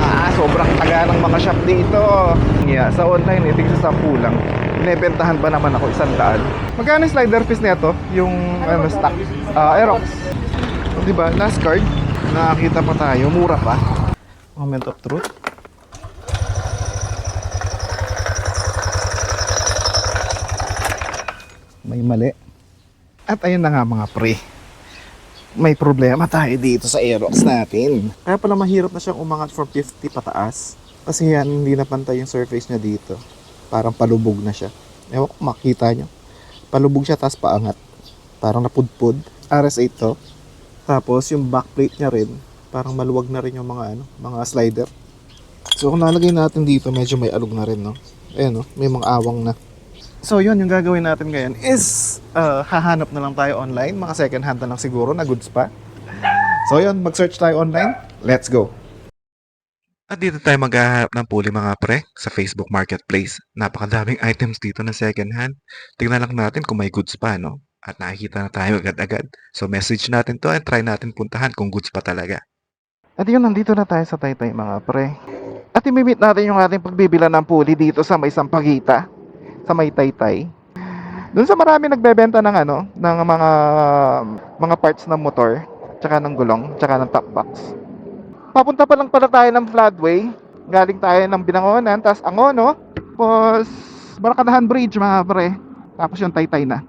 Ah, sobrang taga ng mga shop dito. Yeah, sa online, itig sa 10 lang. Binebentahan ba naman ako isang daan? Magkano yung slider piece nito? Yung ano, stock? Ah, Aerox. O, diba? Last card. Nakakita pa tayo. Mura pa. Moment of truth. May mali. At ayun na nga mga pre may problema tayo dito sa Aerox natin. Kaya pala mahirap na siyang umangat from 50 pataas. Kasi yan, hindi na pantay yung surface niya dito. Parang palubog na siya. Ewan ko makita nyo. Palubog siya, tapos paangat. Parang napudpud. RS8 to. Tapos yung backplate niya rin, parang maluwag na rin yung mga ano, mga slider. So kung nalagay natin dito, medyo may alog na rin, no? Ayan, no? May mga awang na. So yun, yung gagawin natin ngayon is uh, hahanap na lang tayo online. Mga second hand na lang siguro na goods pa. So yun, mag-search tayo online. Let's go! At dito tayo maghahanap ng puli mga pre sa Facebook Marketplace. Napakadaming items dito na second hand. Tingnan lang natin kung may goods pa, no? At nakikita na tayo agad-agad. So message natin to and try natin puntahan kung goods pa talaga. At yun, nandito na tayo sa Taytay mga pre. At imimit natin yung ating pagbibila ng puli dito sa may Sampagita sa may taytay. Doon sa marami nagbebenta ng ano, ng mga mga parts ng motor, tsaka ng gulong, tsaka ng top box. Papunta pa lang pala tayo ng floodway. Galing tayo ng Binangonan, tapos Angono, tapos Barkadahan Bridge mga pre. Tapos yung taytay na.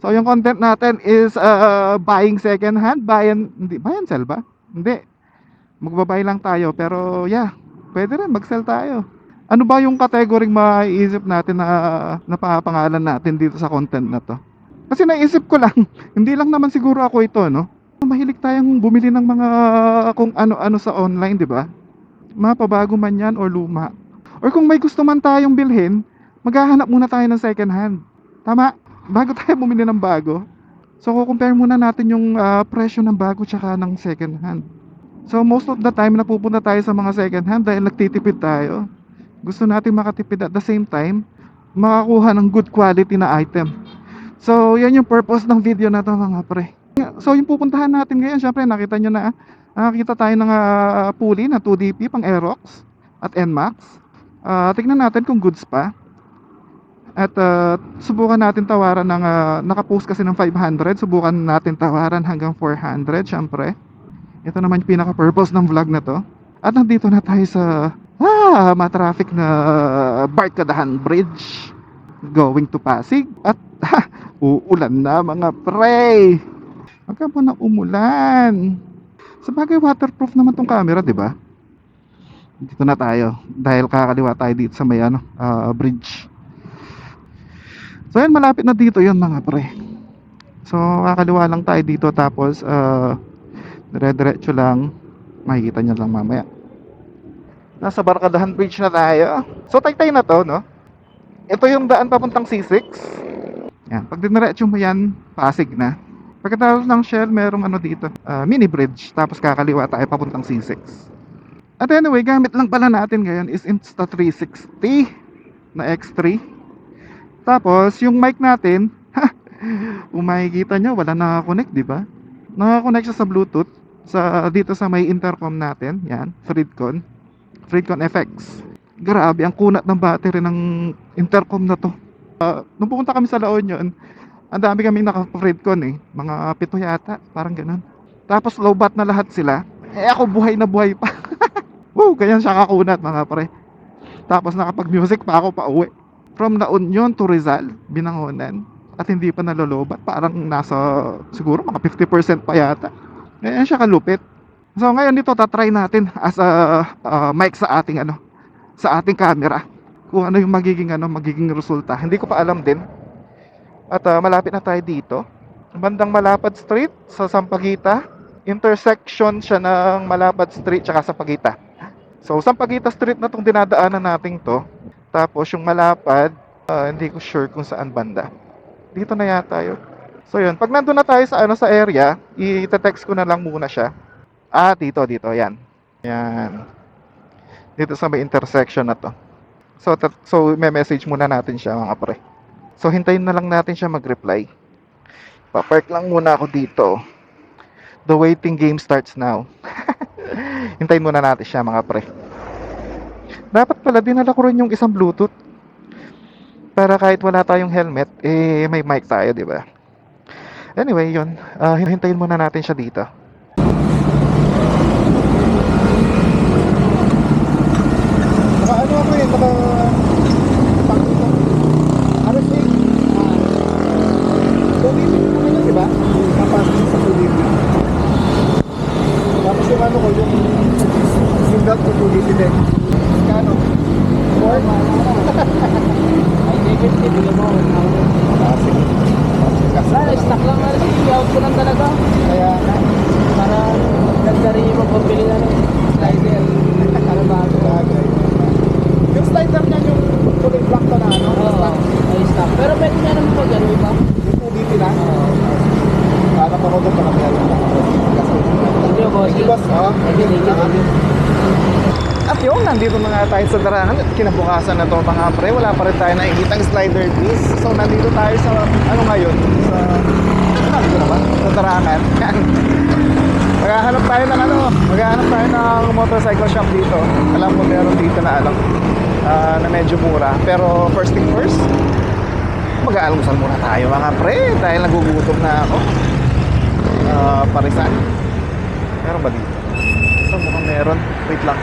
So yung content natin is uh, buying second hand, buy and, hindi, buy and sell ba? Hindi. Magbabay lang tayo, pero yeah, pwede rin mag-sell tayo ano ba yung category maiisip natin na napapangalan natin dito sa content na to? Kasi naisip ko lang, hindi lang naman siguro ako ito, no? Mahilig tayong bumili ng mga kung ano-ano sa online, di ba? Mapabago man yan or luma. Or kung may gusto man tayong bilhin, maghahanap muna tayo ng second hand. Tama? Bago tayo bumili ng bago. So, compare muna natin yung ah, presyo ng bago tsaka ng second hand. So, most of the time, napupunta tayo sa mga second hand dahil nagtitipid tayo gusto natin makatipid at the same time makakuha ng good quality na item. So yan yung purpose ng video na to mga pre. So yung pupuntahan natin ngayon syempre nakita nyo na nakakita tayo ng uh, pulley na 2DP pang Aerox at NMAX uh, tignan natin kung goods pa. At uh, subukan natin tawaran ng uh, nakapost kasi ng 500 subukan natin tawaran hanggang 400 syempre. Ito naman yung pinaka purpose ng vlog na to. At nandito na tayo sa ah, ma-traffic na Barkadahan Bridge going to Pasig. At ha, uulan na mga pre. Huwag mo na umulan. Sa waterproof naman tong camera di ba? Dito na tayo. Dahil kakaliwa tayo dito sa may ano, ah, bridge. So yan malapit na dito yon mga pre. So kakaliwa lang tayo dito tapos uh, dire-diretso lang. Makikita nyo lang mamaya Nasa Barkadahan Bridge na tayo. So, taytay na to, no? Ito yung daan papuntang C6. Yan. Pag diniretso mo yan, Pasig na. Pagkatapos ng Shell, merong ano dito, ah, mini bridge. Tapos kakaliwa tayo papuntang C6. At anyway, gamit lang pala natin ngayon is Insta360 na X3. Tapos, yung mic natin, kung makikita nyo, wala nakakonect, di ba? Nakakonect siya sa Bluetooth sa dito sa may intercom natin, yan, Fridcon. Freecon FX. Grabe, ang kunat ng battery ng intercom na to. Uh, nung pumunta kami sa La Union, ang dami kaming naka-Freecon eh. Mga pito yata, parang ganun. Tapos low bat na lahat sila. Eh ako buhay na buhay pa. Woo, ganyan siya kakunat mga pre. Tapos nakapag-music pa ako pa uwi. From La Union to Rizal, Binangonan. At hindi pa nalolobat. Parang nasa, siguro mga 50% pa yata. Ganyan siya kalupit. So ngayon dito tatry natin as a uh, mic sa ating ano sa ating camera kung ano yung magiging ano magiging resulta. Hindi ko pa alam din. At uh, malapit na tayo dito. Bandang Malapad Street sa Sampaguita. Intersection siya ng Malapad Street tsaka Sampaguita. So Sampaguita Street na tong dinadaanan natin to. Tapos yung Malapad, uh, hindi ko sure kung saan banda. Dito na yata yun. So yun, pag nandun na tayo sa ano sa area, i-text ko na lang muna siya Ah, dito, dito. Yan. Yan. Dito sa may intersection na to. So, so may message muna natin siya mga pre. So, hintayin na lang natin siya mag-reply. Papark lang muna ako dito. The waiting game starts now. Hintayin muna natin siya mga pre. Dapat pala dinala ko rin yung isang Bluetooth. Para kahit wala tayong helmet, eh may mic tayo, di ba? Anyway, yun. Ah, hintayin muna natin siya dito. Naka ano ako eh, naka... Ano eh? Tubig, ano yun, di ba? Kapasok sa tubig. Tapos yung ano ko, yung... Yung dot ko tubig din. Kano? Four? Ay, negative, bigyan mo. Ah, sige. Kasi Wala, stock lang na rin. Out ko lang talaga. Kaya na. Para ganda rin yung magpabili na rin. Slider. Para bago. Bagay. Yung slider niya yung kulay black to na ano? Oo, ay stock. Pero pwede nga naman pag ano iba. Yung tubig lang? Oo. Para pa ko doon baka meron na ako. Kasi Thank you, boss. Thank you, boss. Oh. Thank you, thank you, thank you. At yung nandito na nga tayo sa darangan at kinabukasan na to mga pre, wala pa rin tayo nakikitang slider piece. So nandito tayo sa, ano ngayon, sa, ano dito naman, sa darangan. maghahanap tayo ng ano, maghahanap tayo ng motorcycle shop dito. Alam mo meron dito na alam, ah, na medyo mura. Pero first thing first, mag-aalmusal muna tayo mga pre dahil nagugutom na ako. Ah, parisan. Meron ba dito? Ito mukhang meron. Wait lang.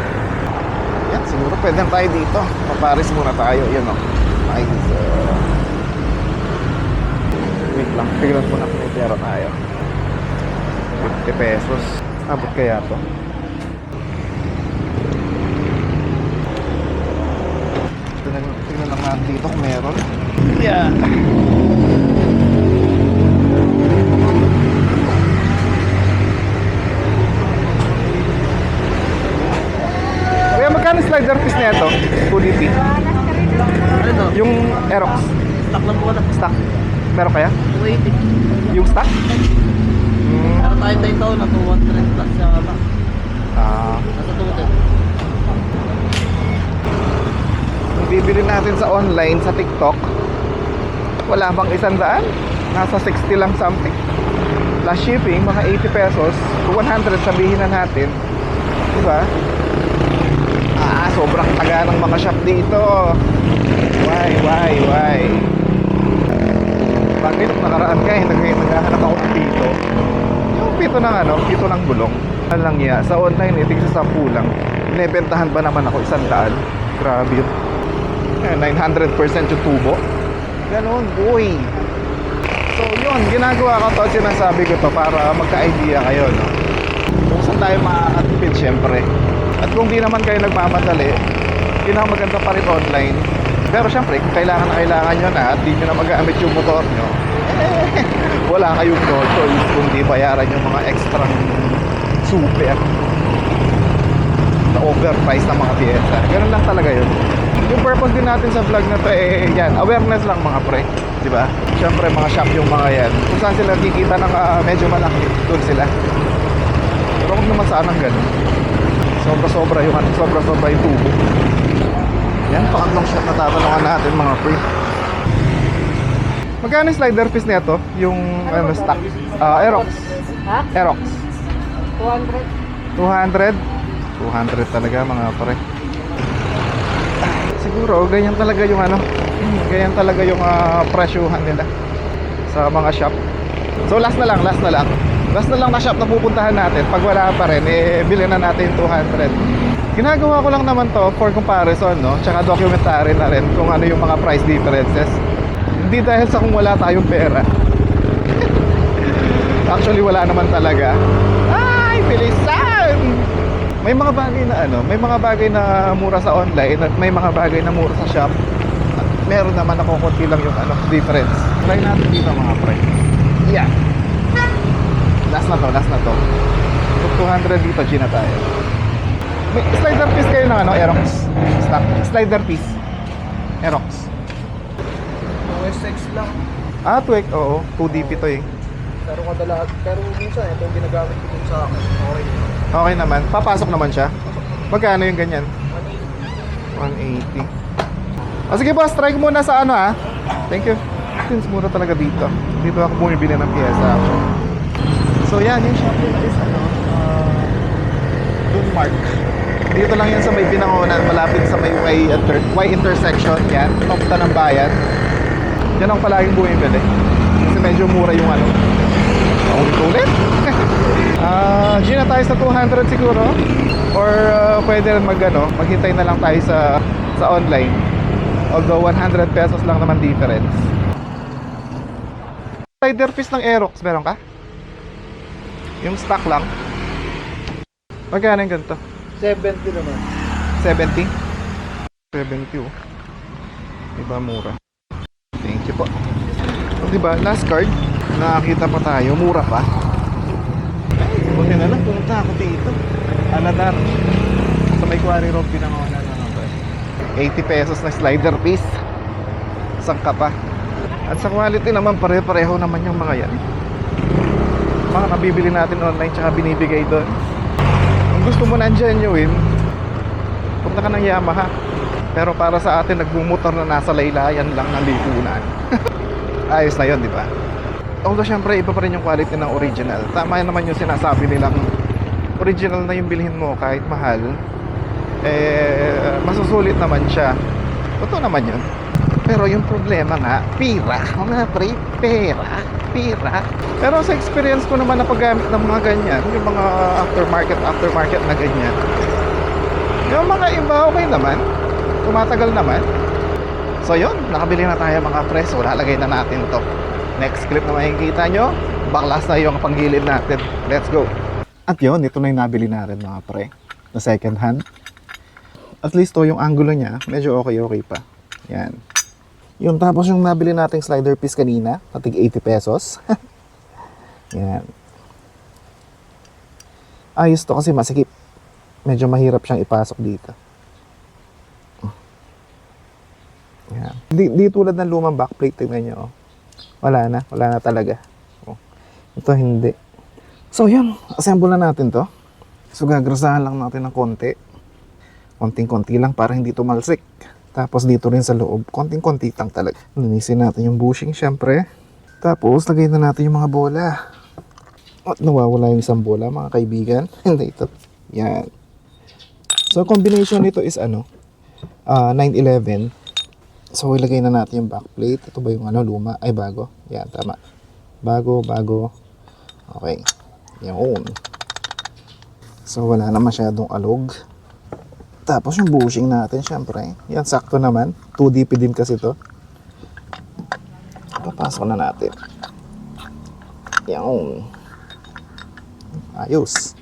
Yan, siguro pwede tayo dito. Paparis muna tayo. Yun o. Nice. Wait lang. Tignan ko na kung pera tayo. 50 pesos. Abot kaya to? Tignan, tignan lang natin dito kung meron. Yeah. Na ito? Fully fit. Ano? Yung Aerox. Stock lang po na. Stock. Meron kaya? 280. Yung stock? Hmm. Pero tayo tayo ito na 200 plus sa ba? Ah. Nasa 200. Kung bibili natin sa online, sa TikTok, wala bang isang daan? Nasa 60 lang something. Plus shipping, mga 80 pesos. Kung 100 sabihin na natin. Diba? Sobrang taga ng mga shop dito. Why, why, why? Bakit nakaraan ka, eh, nag naghahanap ako ng pito. Yung pito ng ano, pito ng gulong. Ano lang ya, sa online, itig sa 10 lang. Inebentahan ba naman ako isang daan? Grabe yun. Eh, 900% yung tubo. Ganon, boy. So yun, ginagawa ko to, sinasabi ko to para magka-idea kayo, no? Kung saan tayo makakatipid, syempre. At kung di naman kayo nagmamadali, pinakamaganda pa rin online. Pero syempre, kung kailangan na kailangan nyo na at di nyo na magamit yung motor nyo, eh, wala kayong no choice kung di bayaran yung mga extra super na overpriced na mga pyesa. Ganun lang talaga yun. Yung purpose din natin sa vlog na to eh, yan, awareness lang mga pre. Di ba? Siyempre mga shop yung mga yan. Kung saan sila kikita ng ah, medyo malaki, doon sila. Pero huwag naman sanang ganun. Sobra-sobra yung ano, sobra-sobra yung tubo. Yan, pangatlong shot na tatanungan natin mga pre. Magkano yung slider piece nito? Yung ano, stock? Ah, Aerox. Ha? Aerox. 200. 200? 200 talaga mga pre. Siguro, ganyan talaga yung ano, ganyan talaga yung ah, presyuhan nila sa mga shop. So last na lang, last na lang. Last na lang na shop na pupuntahan natin. Pag wala pa rin, eh, bilhin na natin yung 200. Ginagawa ko lang naman to for comparison, no? Tsaka documentary na rin kung ano yung mga price differences. Hindi dahil sa kung wala tayong pera. Actually, wala naman talaga. Ay, bilisan! May mga bagay na ano, may mga bagay na mura sa online at may mga bagay na mura sa shop. At meron naman ako konti lang yung ano, difference. Try natin dito mga pre. Yeah. Last na to, last na to. Kung 200 dito, G na tayo. May slider piece kayo ng ano, Aerox. Stock. Slider piece. Aerox. OSX lang. Ah, twig. Oo, 2DP to eh. Pero kadalasan, pero minsan ito yung ginagamit ko dun sa akin. Okay. Okay naman. Papasok naman siya. Magkano yung ganyan? 180. O sige boss, try ko muna sa ano ha. Thank you. Since mura talaga dito. Dito ako bumibili ng pyesa. So So yan, yung shop nila is ano, uh, Dunmark. Dito lang yan sa may pinangonan, malapit sa may Y, inter- y intersection. Yan, papunta ng bayan. Yan ang palaging bumibili. Kasi medyo mura yung ano. Paulit-ulit. Ah, Gina tayo sa 200 siguro. Or uh, pwede rin mag ano, maghintay na lang tayo sa sa online. Although 100 pesos lang naman difference. Rider piece ng Aerox, meron ka? Yung stock lang. Magkano yung ganito? 70 naman. 70? 70 oh. Iba mura. Thank you po. O diba, last card, nakakita pa tayo, mura pa. Buti na lang, pumunta ako dito. Aladar. Sa may quarry road, pinangawanan na ako. 80 pesos na slider piece. Isang pa. At sa quality naman, pare-pareho naman yung mga yan. Mga nabibili natin online tsaka binibigay doon. Kung gusto mo ng genuine, punta ka ng Yamaha. Pero para sa atin, nagbumotor na nasa laylayan lang ng lipunan. Ayos na yun, di ba? Although syempre, iba pa rin yung quality ng original. Tama naman yung sinasabi nilang original na yung bilhin mo kahit mahal. Eh, masusulit naman siya. Totoo naman yun. Pero yung problema nga, pira. Mga pre, pera. Pira. Pero sa experience ko naman na paggamit ng mga ganyan, yung mga aftermarket, aftermarket na ganyan, yung mga iba okay naman. Tumatagal naman. So yun, nakabili na tayo mga pre. So lalagay na natin to. Next clip na makikita nyo, baklas na yung panggilid natin. Let's go. At yun, ito na yung nabili natin mga pre. Na second hand. At least to, yung angulo niya, medyo okay-okay pa. Yan. Yung tapos yung nabili nating slider piece kanina, natig 80 pesos. Yan. Ayos to kasi masikip. Medyo mahirap siyang ipasok dito. Yan. Di, di tulad ng lumang backplate, tingnan nyo. oh. Wala na, wala na talaga. Oh. Ito hindi. So yun, assemble na natin to. So gagrasahan lang natin ng konti. Konting-konti lang para hindi tumalsik. Tapos dito rin sa loob, konting-konti lang talaga. Linisin natin yung bushing syempre. Tapos lagay na natin yung mga bola. At nawawala yung isang bola mga kaibigan. Hindi ito. Yan. So combination nito is ano? ah 911. So ilagay na natin yung backplate. Ito ba yung ano luma? Ay bago. Yan tama. Bago, bago. Okay. Yan. So wala na masyadong alog. Tapos yung bushing natin, syempre. Yan, sakto naman. 2DP din kasi to. Papasok na natin. Yan. Ayos.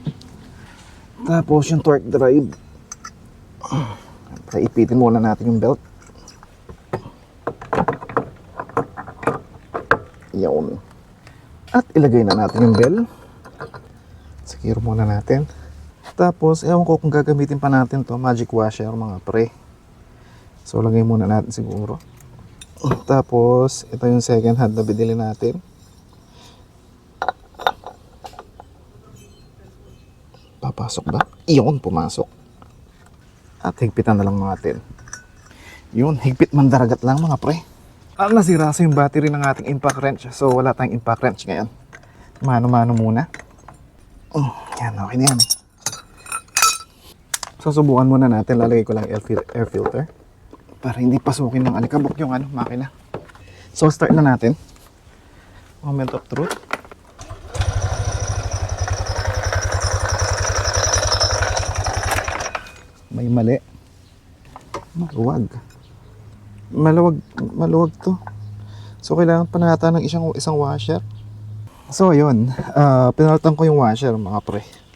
Tapos yung torque drive. Siyempre, ipitin muna natin yung belt. Yan. At ilagay na natin yung bell. Secure muna natin. Tapos, ewan ko kung gagamitin pa natin to magic washer mga pre. So, lagay muna natin siguro. Tapos, ito yung second hand na binili natin. Papasok ba? Iyon, pumasok. At higpitan na lang natin. Yun, higpit man daragat lang mga pre. Ah, nasira sa yung battery ng ating impact wrench. So, wala tayong impact wrench ngayon. Mano-mano muna. Oh, yan, okay na yan. So, subukan muna natin. Lalagay ko lang air, fil- air filter. Para hindi pasukin ng alikabok yung ano, makina. So, start na natin. Moment of truth. May mali. Maluwag. Maluwag, maluwag to. So, kailangan pa ng isang, isang washer. So, ayun. Uh, pinalitan ko yung washer, mga pre.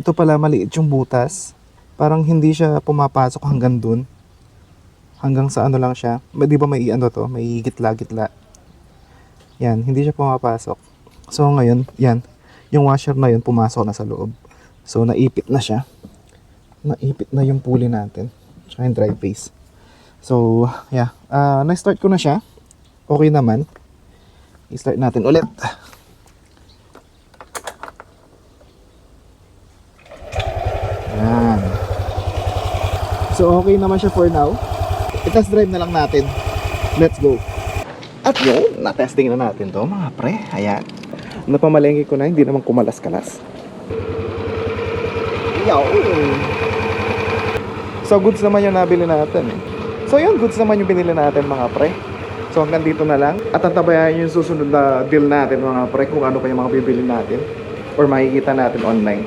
Ito pala, maliit yung butas. Parang hindi siya pumapasok hanggang dun. Hanggang sa ano lang siya. Di ba may ano to? May gitla-gitla. Yan, hindi siya pumapasok. So, ngayon, yan. Yung washer na yun, pumasok na sa loob. So, naipit na siya. Naipit na yung pulley natin. Tsaka yung drive base. So, yeah. Uh, na-start ko na siya. Okay naman. I-start natin ulit. So, okay naman siya for now. I-test drive na lang natin. Let's go. At yun, na-testing na natin to mga pre. Ayan. Napamalengke ko na, hindi naman kumalas-kalas. Yaw! So, goods naman yung nabili natin. eh. So, yun, goods naman yung binili natin mga pre. So, hanggang dito na lang. At antabayan yung susunod na deal natin mga pre kung ano pa yung mga bibili natin or makikita natin online.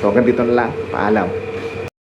So, hanggang dito na lang. Paalam.